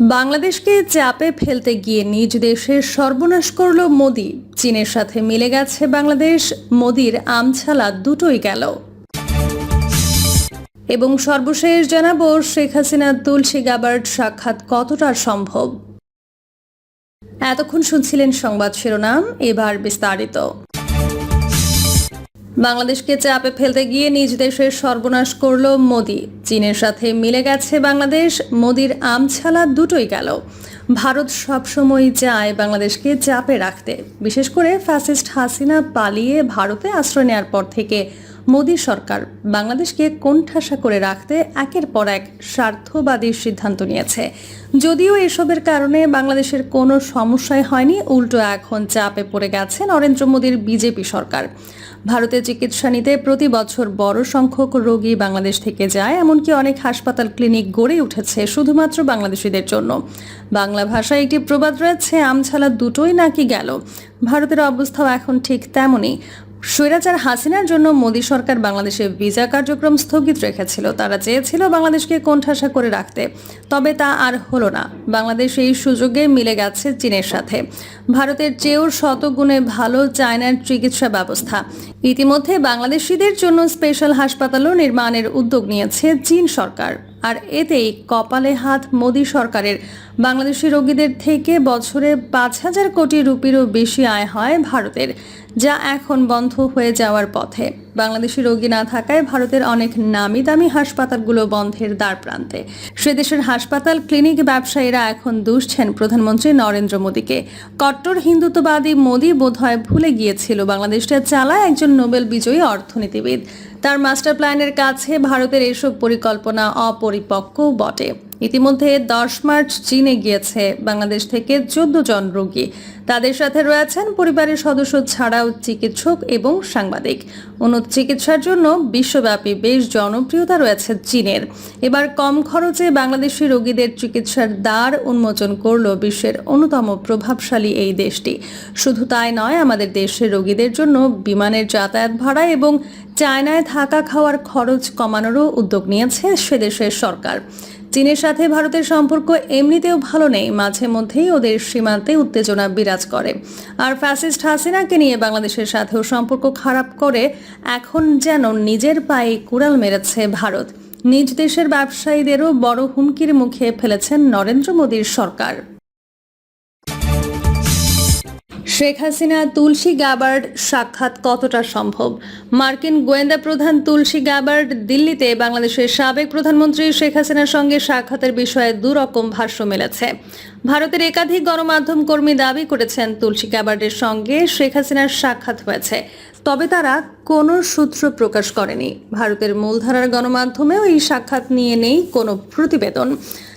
বাংলাদেশকে চাপে ফেলতে গিয়ে নিজ দেশের সর্বনাশ করল মোদি। চীনের সাথে মিলে গেছে বাংলাদেশ। মোদির আমছালা দুটোই গেল। এবং সর্বশেষ জানাব, শেখ হাসিনা তুলসী গাবার্ড সাক্ষাৎ কতটা সম্ভব? এতক্ষণ শুনছিলেন সংবাদ শিরোনাম, এবার বিস্তারিত। বাংলাদেশকে চাপে ফেলতে গিয়ে নিজ দেশের সর্বনাশ করল মোদি। চীনের সাথে মিলে গেছে বাংলাদেশ। মোদির আমছালা দুটোই গেল। ভারত সবসময় চায় বাংলাদেশকে চাপে রাখতে। বিশেষ করে ফ্যাসিস্ট হাসিনা পালিয়ে ভারতে আশ্রয় নেওয়ার পর থেকে মোদী সরকার বাংলাদেশকে কোণঠাসা করে রাখতে একের পর এক স্বার্থবাদী সিদ্ধান্ত নিয়েছে। যদিও এসবের কারণে বাংলাদেশের কোনো সমস্যাই হয়নি, উল্টো এখন চাপে পড়ে গেছে নরেন্দ্র মোদীর বিজেপি সরকার। ভারতে চিকিৎসা নিতে প্রতি বছর বড় সংখ্যক রোগী বাংলাদেশ থেকে যায়, এমনকি অনেক হাসপাতাল ক্লিনিক গড়ে উঠেছে শুধুমাত্র বাংলাদেশিদের জন্য। বাংলা ভাষায় একটি প্রবাদ রয়েছে, আমছালা দুটোই নাকি গেল? ভারতের অবস্থাও এখন ঠিক তেমনই। স্বৈরাচার হাসিনার জন্য মোদী সরকার বাংলাদেশে ভিসা কার্যক্রম স্থগিত রেখেছিল। তারা চেয়েছিল বাংলাদেশকে কোণঠাসা করে রাখতে। তবে তা আর হলো না। বাংলাদেশ এই সুযোগে মিলে গেছে চীনের সাথে। ভারতের চেয়েও শতগুণে ভালো চায়নার চিকিৎসা ব্যবস্থা। ইতিমধ্যে বাংলাদেশিদের জন্য স্পেশাল হাসপাতালও নির্মাণের উদ্যোগ নিয়েছে চীন সরকার। আর এতেই কপালে হাত মোদি সরকারের। বাংলাদেশি রোগীদের থেকে বছরে পাঁচ হাজার কোটি রুপিরও বেশি আয় হয় ভারতের, যা এখন বন্ধ হয়ে যাওয়ার পথে। বাংলাদেশি রোগী না থাকায় ভারতের অনেক নামি দামি হাসপাতালগুলো বন্ধের দ্বার প্রান্তে। হাসপাতাল ক্লিনিক ব্যবসায়ীরা এখন দুষছেন প্রধানমন্ত্রী নরেন্দ্র মোদীকে। কট্টর হিন্দুত্ববাদী মোদী বোধহয় ভুলে গিয়েছিল বাংলাদেশটা চালায় একজন নোবেল বিজয়ী অর্থনীতিবিদ। তার মাস্টার প্ল্যানের কাছে ভারতের এসব পরিকল্পনা অপরিপক্কও বটে। ইতিমধ্যে দশ মার্চ চীনে গিয়েছে বাংলাদেশ থেকে চোদ্দ জন রোগী। তাদের সাথে রয়েছেন পরিবারের সদস্য ছাড়াও চিকিৎসক এবং সাংবাদিক। উন্নত চিকিৎসার জন্য বিশ্বব্যাপী বেশ জনপ্রিয়তা রয়েছে চীনের। এবার কম খরচে বাংলাদেশি রোগীদের চিকিৎসার দ্বার উন্মোচন করল বিশ্বের অন্যতম প্রভাবশালী এই দেশটি। শুধু তাই নয়, আমাদের দেশের রোগীদের জন্য বিমানের যাতায়াত ভাড়া এবং চায়নায় থাকা খাওয়ার খরচ কমানোরও উদ্যোগ নিয়েছে সেদেশের সরকার। চীনের সাথে ভারতের সম্পর্ক এমনিতেও ভালো নেই। মাঝে মধ্যেই ওদের সীমান্তে উত্তেজনা বিরাজ করে। আর ফ্যাসিস্ট হাসিনাকে নিয়ে বাংলাদেশের সাথেও সম্পর্ক খারাপ করে এখন যেন নিজের পায়ে কুড়াল মেরেছে ভারত। নিজ দেশের ব্যবসায়ীদেরও বড় হুমকির মুখে ফেলেছেন নরেন্দ্র মোদীর সরকার। শেখ হাসিনা তুলসী গাবার্ড সাক্ষাৎ কতটা সম্ভব? মার্কিন গোয়েন্দা প্রধান তুলসী গাবার্ড দিল্লিতে বাংলাদেশের সাবেক প্রধানমন্ত্রী শেখ হাসিনার সঙ্গে সাক্ষাতের বিষয়ে দুরকম ভাষ্য মেলেছে। ভারতের একাধিক গণমাধ্যম কর্মী দাবি করেছেন তুলসী গাবার্ডের সঙ্গে শেখ হাসিনার সাক্ষাৎ হয়েছে। তবে তারা কোনো সূত্র প্রকাশ করেনি। ভারতের মূলধারার গণমাধ্যমেও এই সাক্ষাৎ নিয়ে নেই কোনো প্রতিবেদন।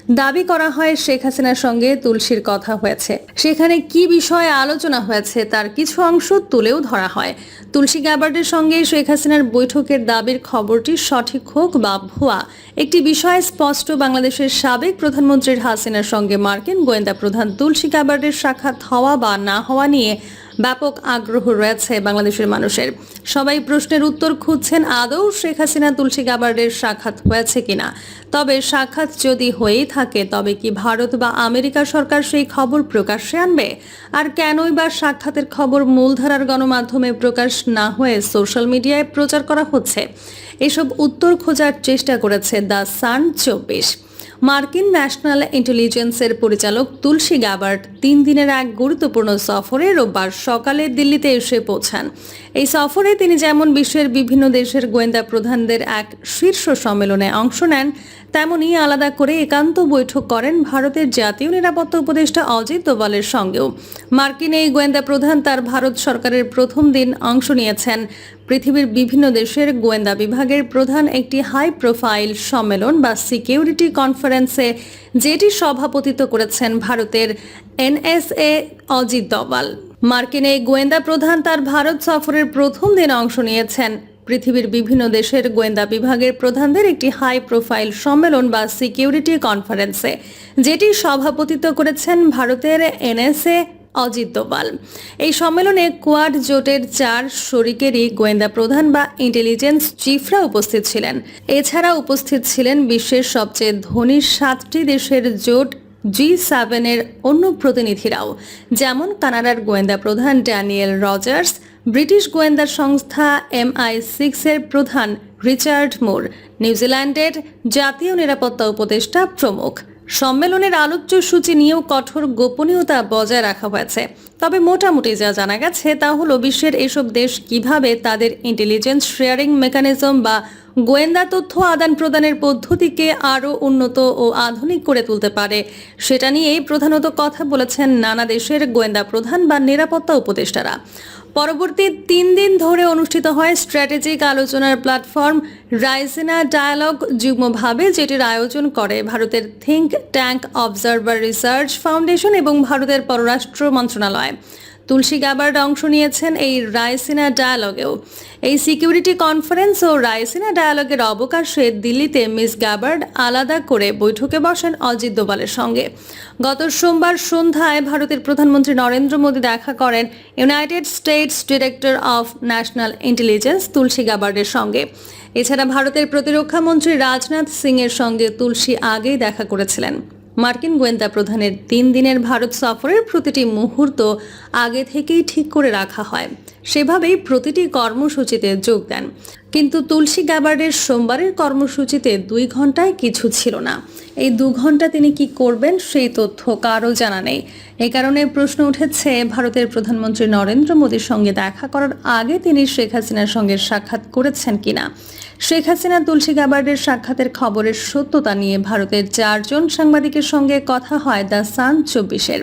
দাবি করা হয় শেখ হাসিনার সঙ্গে তুলসীর কথা হয়েছে। সেখানে কি বিষয়ে আলোচনা হয়েছে তার কিছু অংশ তুলেও ধরা হয়। তুলসী গ্যাবার্ডের সঙ্গে শেখ হাসিনার বৈঠকের দাবির খবরটি সঠিক হোক বা ভুয়া, একটি বিষয় স্পষ্ট বাংলাদেশের সাবেক প্রধানমন্ত্রীর হাসিনার সঙ্গে মার্কিন গোয়েন্দা প্রধান তুলসী গ্যাবার্ডের সাক্ষাৎ হওয়া বা না হওয়া নিয়ে ব্যাপক আগ্রহ রয়েছে বাংলাদেশের মানুষের। সবাই প্রশ্নের উত্তর খুঁজছেন, আদৌ শেখ হাসিনা তুলসী গাবার্ডের সাক্ষাৎ হয়েছে কিনা? তবে সাক্ষাৎ যদি হয়েই থাকে, তবে কি ভারত বা আমেরিকা সরকার সেই খবর প্রকাশ্যে আনবে? আর কেনই বা সাক্ষাতের খবর মূলধারার গণমাধ্যমে প্রকাশ না হয়ে সোশ্যাল মিডিয়ায় প্রচার করা হচ্ছে? এসব উত্তর খোঁজার চেষ্টা করেছে দ্য সান চব্বিশ। মার্কিন ন্যাশনাল ইন্টেলিজেন্সের পরিচালক তুলসী গাবার্ট তিন দিনের এক গুরুত্বপূর্ণ সফরে রোববার সকালে দিল্লিতে এসে পৌঁছান। এই সফরে তিনি যেমন বিশ্বের বিভিন্ন দেশের গোয়েন্দা প্রধানদের এক শীর্ষ সম্মেলনে অংশ নেন তেমনই আলাদা করে একান্ত বৈঠক করেন ভারতের জাতীয় নিরাপত্তা উপদেষ্টা অজিত দোভালের সঙ্গেও। মার্কিন এই গোয়েন্দা প্রধান তার ভারত সরকারের প্রথম দিন অংশ নিয়েছেন। পৃথিবীর বিভিন্ন দেশের গোয়েন্দা বিভাগের প্রধান একটি হাই প্রোফাইল সম্মেলন বা সিকিউরিটি কনফারেন্সে যেটি সভাপতিত্ব করেছেন ভারতের এনএসএ অজিত দোভাল। মার্কিন এই গোয়েন্দা প্রধান তার ভারত সফরের প্রথম দিন অংশ নিয়েছেন। পৃথিবীর বিভিন্ন দেশের গোয়েন্দা বিভাগের প্রধানদের একটি হাই প্রোফাইল সম্মেলন বা সিকিউরিটি কনফারেন্সে, যেটি সভাপতিত্ব করেছেন ভারতের এনএসএ অজিত দোভাল। এই সম্মেলনে কোয়াড জোটের চার শরিকেরই গোয়েন্দা প্রধান বা ইন্টেলিজেন্স চিফরা উপস্থিত ছিলেন। এছাড়া উপস্থিত ছিলেন বিশ্বের সবচেয়ে ধনী সাতটি দেশের জোট জি সেভেনের অন্য প্রতিনিধিরাও, যেমন কানাডার গোয়েন্দা প্রধান ড্যানিয়েল রজার্স, ব্রিটিশ গোয়েন্দা সংস্থা এমআই সিক্সের প্রধান রিচার্ড মুর, নিউজিল্যান্ডের জাতীয় নিরাপত্তা উপদেষ্টা প্রমুখ। সম্মেলনের আলোচ্য সূচি নিয়েও কঠোর গোপনীয়তা বজায় রাখা হয়েছে। তবে মোটামুটি যা জানা গেছে তা হলো, বিশ্বের এসব দেশ কীভাবে তাদের ইন্টেলিজেন্স শেয়ারিং মেকানিজম বা গোয়েন্দা তথ্য আদান প্রদানের পদ্ধতিকে আরও উন্নত ও আধুনিক করে তুলতে পারে, সেটা নিয়েই প্রধানত কথা বলেছেন নানা দেশের গোয়েন্দা প্রধান বা নিরাপত্তা উপদেষ্টারা। পরবর্তী তিন দিন ধরে অনুষ্ঠিত হয় স্ট্র্যাটেজিক আলোচনার প্ল্যাটফর্ম রাইসেনা ডায়ালগ যুগ্মভাবে, যেটির আয়োজন করে ভারতের think tank observer research foundation এবং ভারতের পররাষ্ট্র মন্ত্রণালয়। তুলসী গাবার্ড অংশ নিয়েছেন এই রায়সিনা ডায়ালগেও। এই সিকিউরিটি কনফারেন্স ও রায়সিনা ডায়ালগের অবকাশে দিল্লিতে মিস গাবার্ড আলাদা করে বৈঠকে বসেন অজিত দোভালের সঙ্গে। গত সোমবার সন্ধ্যায় ভারতের প্রধানমন্ত্রী নরেন্দ্র মোদী দেখা করেন United States director of national intelligence Tulsi গাবার্ডের সঙ্গে। এছাড়া ভারতের প্রতিরক্ষা মন্ত্রী রাজনাথ সিং এর সঙ্গে তুলসী আগেই দেখা করেছিলেন। মার্কিন গোয়েন্দা প্রধানের তিন দিনের ভারত সফরের প্রতিটি মুহূর্ত আগে থেকেই ঠিক করে রাখা হয়। সেভাবেই প্রতিটি কর্মসূচিতে যোগ দেন। কিন্তু তুলসী গ্যাবার্ডের সোমবারের কর্মসূচিতে দুই ঘন্টায় কিছু ছিল না। এই দু ঘণ্টা তিনি কি করবেন সেই তথ্য কারও জানা নেই। এ কারণে প্রশ্ন উঠেছে, ভারতের প্রধানমন্ত্রী নরেন্দ্র মোদীর সঙ্গে দেখা করার আগে তিনি শেখ হাসিনার সঙ্গে সাক্ষাৎ করেছেন কিনা? শেখ হাসিনা তুলসী গ্যাবার্ডের সাক্ষাতের খবরের সত্যতা নিয়ে ভারতের চারজন সাংবাদিকের সঙ্গে কথা হয় দ্য সান চব্বিশের।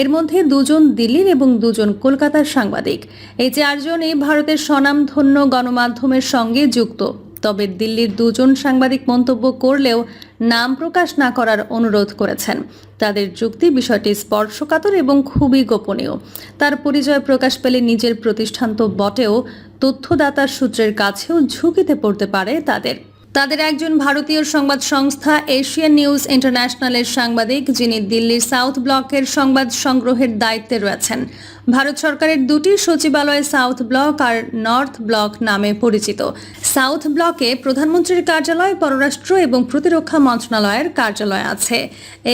এর মধ্যে দুজন দিল্লির এবং দুজন কলকাতার সাংবাদিক। এই চারজনই ভারতের স্বনামধন্য গণমাধ্যমের সঙ্গে যুক্ত। তবে দিল্লির দুজন সাংবাদিক মন্তব্য করলেও নাম প্রকাশ না করার অনুরোধ করেছেন। তাদের যুক্তি বিষয়টি স্পর্শকাতর এবং খুবই গোপনীয়। তার পরিচয় প্রকাশ পেলে নিজের প্রতিষ্ঠান তো বটেও, তথ্যদাতার সূত্রের কাছেও ঝুঁকিতে পড়তে পারে তাদের। তাদের একজন ভারতীয় সংবাদ সংস্থা এশিয়ান নিউজ ইন্টারন্যাশনালের সাংবাদিক, যিনি দিল্লির সাউথ ব্লকের সংবাদ সংগ্রহের দায়িত্বে রয়েছেন। ভারত সরকারের দুটি সচিবালয় সাউথ ব্লক আর নর্থ ব্লক নামে পরিচিত। সাউথ ব্লকে প্রধানমন্ত্রীর কার্যালয়, পররাষ্ট্র এবং প্রতিরক্ষা মন্ত্রণালয়ের কার্যালয় আছে।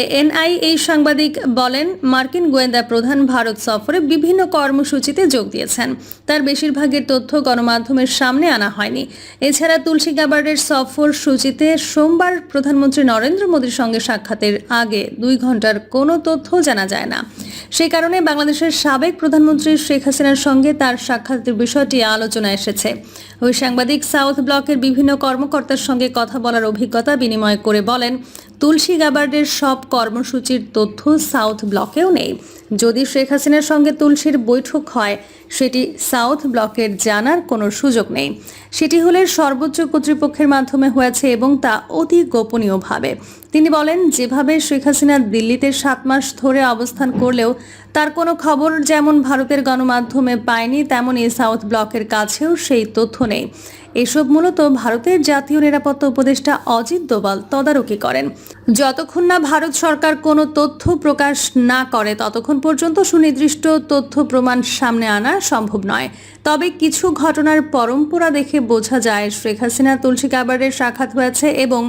এএনআই এই সাংবাদিক বলেন, মার্কিন গোয়েন্দা প্রধান ভারত সফরে বিভিন্ন কর্মসূচিতে যোগ দিয়েছেন। তার বেশিরভাগের তথ্য গণমাধ্যমের সামনে আনা হয়নি। এছাড়া তুলসী গাবার্ডের সফর সূচিতে সোমবার প্রধানমন্ত্রী নরেন্দ্র মোদীর সঙ্গে সাক্ষাতের আগে দুই ঘণ্টার কোনো তথ্য জানা যায় না। সেই কারণে বাংলাদেশের সাবেক প্রধানমন্ত্রী শেখ হাসিনার সঙ্গে তার সাক্ষাতের বিষয়টি আলোচনা এসেছে। ওই সাংবাদিক সাউথ ব্লকের বিভিন্ন কর্মকর্তার সঙ্গে কথা বলার অভিজ্ঞতা বিনিময় করে বলেন, তুলসী গাবার্ডের সব কর্মসূচির তথ্য সাউথ ব্লকেও নেই। যদি শেখ হাসিনার সঙ্গে তুলসীর বৈঠক হয়, সেটি সাউথ ব্লকের জানার কোনো সুযোগ নেই। সেটি হলে সর্বোচ্চ কর্তৃপক্ষের মাধ্যমে হয়েছে এবং তা অতি গোপনীয়ভাবে। তিনি বলেন, যেভাবে শেখ হাসিনা দিল্লিতে সাত মাস ধরে অবস্থান করলেও তার কোনো খবর যেমন ভারতের গণমাধ্যমে পায়নি, তেমনই সাউথ ব্লকের কাছেও সেই তথ্য নেই। এসব মূলত ভারতের জাতীয় নিরাপত্তা উপদেষ্টা অজিত দোভাল তদারকি করেন। যতক্ষণ না ভারত সরকার কোনো তথ্য প্রকাশ না করে, ততক্ষণ পর্যন্ত সুনির্দিষ্ট তথ্য প্রমাণ সামনে আনা সম্ভব নয়। তবে কিছু ঘটনার পরম্পরা দেখে বোঝা যায়, শেখ হাসিনা তুলসী কাবারের সাক্ষাৎ হয়েছে এবং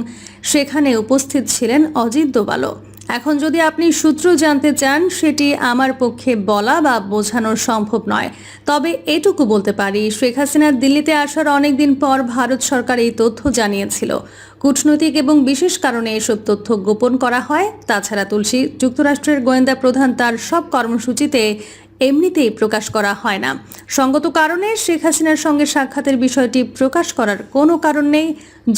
সেখানে উপস্থিত ছিলেন অজিত দোভালও এখন যদি আপনি সূত্র জানতে চান, সেটি আমার পক্ষে বলা বা বোঝানো সম্ভব নয়। তবে এটুকু বলতে পারি, শেখ হাসিনার দিল্লিতে আসার অনেকদিন পর ভারত সরকার এই তথ্য জানিয়েছিল। কূটনৈতিক এবং বিশেষ কারণে এসব তথ্য গোপন করা হয়। তাছাড়া তুলসী, যুক্তরাষ্ট্রের গোয়েন্দা প্রধান তার সব কর্মসূচিতে এমনিতেই প্রকাশ করা হয় না। সঙ্গত কারণে শেখ হাসিনার সঙ্গে সাক্ষাতের বিষয়টি প্রকাশ করার কোনো কারণ নেই,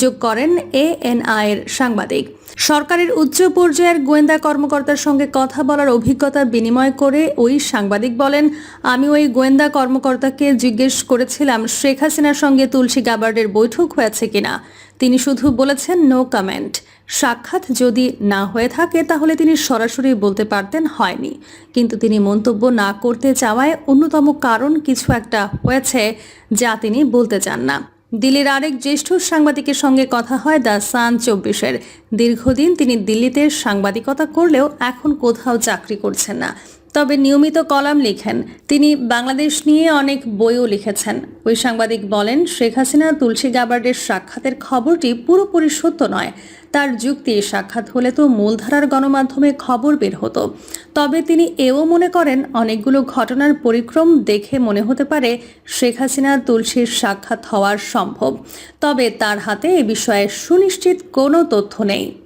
যোগ করেন এএনআই এর সাংবাদিক। সরকারের উচ্চ পর্যায়ের গোয়েন্দা কর্মকর্তার সঙ্গে কথা বলার অভিজ্ঞতা বিনিময় করে ওই সাংবাদিক বলেন, আমি ওই গোয়েন্দা কর্মকর্তাকে জিজ্ঞেস করেছিলাম, শেখ হাসিনার সঙ্গে তুলসী গাবার্ডের বৈঠক হয়েছে কিনা? তিনি শুধু বলেছেন নো কমেন্ট সাক্ষাৎ যদি না হয়ে থাকে, তাহলে তিনি সরাসরি বলতে পারতেন হয়নি। কিন্তু তিনি মন্তব্য না করতে চাওয়ায় অন্যতম কারণ কিছু একটা হয়েছে যা তিনি বলতে চান না। দিল্লির আরেক জ্যেষ্ঠ সাংবাদিকের সঙ্গে কথা হয় দ্য সান চব্বিশের। দীর্ঘদিন তিনি দিল্লিতে সাংবাদিকতা করলেও এখন কোথাও চাকরি করছেন না। তবে নিয়মিত কলাম লিখেন। তিনি বাংলাদেশ নিয়ে অনেক বইও লিখেছেন। ওই সাংবাদিক বলেন, শেখ হাসিনা তুলসী গাবার্ডের সাক্ষাতের খবরটি পুরোপুরি সত্য নয়। তার যুক্তি, সাক্ষাৎ হলে তো মূলধারার গণমাধ্যমে খবর বের হতো। তবে তিনি এও মনে করেন, অনেকগুলো ঘটনার পরিক্রম দেখে মনে হতে পারে শেখ হাসিনা তুলসীর সাক্ষাৎ হওয়ার সম্ভব। তবে তার হাতে এ বিষয়ে সুনিশ্চিত কোনো তথ্য নেই।